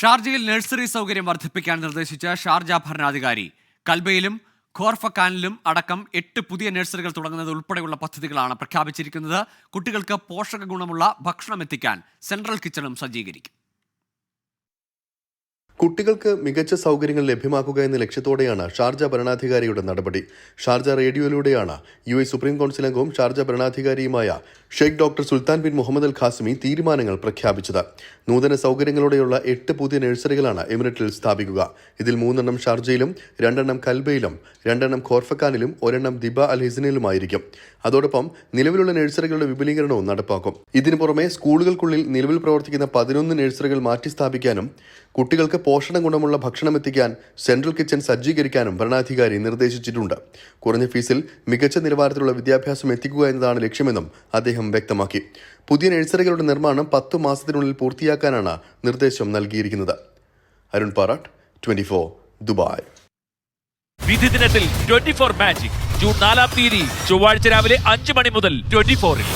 ഷാർജയിൽ നഴ്സറി സൗകര്യം വർദ്ധിപ്പിക്കാൻ നിർദ്ദേശിച്ച ഷാർജ ഭരണാധികാരി. കൽബയിലും ഖോർഫക്കാനിലും അടക്കം എട്ട് പുതിയ നഴ്സറികൾ തുടങ്ങുന്നത് ഉൾപ്പെടെയുള്ള പദ്ധതികളാണ് പ്രഖ്യാപിച്ചിരിക്കുന്നത്. കുട്ടികൾക്ക് പോഷക ഗുണമുള്ള ഭക്ഷണം എത്തിക്കാൻ സെൻട്രൽ കിച്ചണും സജ്ജീകരിക്കും. കുട്ടികൾക്ക് മികച്ച സൗകര്യങ്ങൾ ലഭ്യമാക്കുക എന്ന ലക്ഷ്യത്തോടെയാണ് ഷാർജ ഭരണാധികാരിയുടെ നടപടി. ഷാർജ റേഡിയോയിലൂടെയാണ് യു എ സുപ്രീം കൗൺസിൽ അംഗവും Sharjah ഭരണാധികാരിയുമായ Sheikh doctor Sultan bin Muhammad Al Qasimi തീരുമാനങ്ങൾ പ്രഖ്യാപിച്ചത്. നൂതന സൗകര്യങ്ങളോടെയുള്ള എട്ട് പുതിയ നഴ്സറികളാണ് എമിറേറ്റിൽ സ്ഥാപിക്കുക. ഇതിൽ മൂന്നെണ്ണം ഷാർജയിലും രണ്ടെണ്ണം കൽബയിലും രണ്ടെണ്ണം ഖോർഫക്കാനിലും ഒരെണ്ണം ദിബ അൽ ഹിസനിലുമായിരിക്കും. അതോടൊപ്പം നിലവിലുള്ള നഴ്സറികളുടെ വിപുലീകരണവും നടപ്പാക്കും. ഇതിനു പുറമെ സ്കൂളുകൾക്കുള്ളിൽ നിലവിൽ പ്രവർത്തിക്കുന്ന പതിനൊന്ന് നഴ്സറികൾ മാറ്റി സ്ഥാപിക്കാനും കുട്ടികൾക്ക് പോഷണ ഗുണമുള്ള ഭക്ഷണം എത്തിക്കാൻ സെൻട്രൽ കിച്ചൺ സജ്ജീകരിക്കാനും ഭരണാധികാരി നിർദ്ദേശിച്ചിട്ടുണ്ട്. കുറഞ്ഞ ഫീസിൽ മികച്ച നിലവാരത്തിലുള്ള വിദ്യാഭ്യാസം എത്തിക്കുക എന്നതാണ് ലക്ഷ്യമെന്നും അദ്ദേഹം വ്യക്തമാക്കി. പുതിയ നഴ്സറികളുടെ നിർമ്മാണം പത്തു മാസത്തിനുള്ളിൽ പൂർത്തിയാക്കാനാണ് നിർദ്ദേശം നൽകിയിരിക്കുന്നത്. Arun Parattu twenty Dubai. വിധി ദിനത്തിൽ ട്വന്റി ഫോർ മാജിക്. ജൂൺ നാലാം തീയതി ചൊവ്വാഴ്ച രാവിലെ അഞ്ച് മണി മുതൽ ട്വന്റി ഫോറിൽ.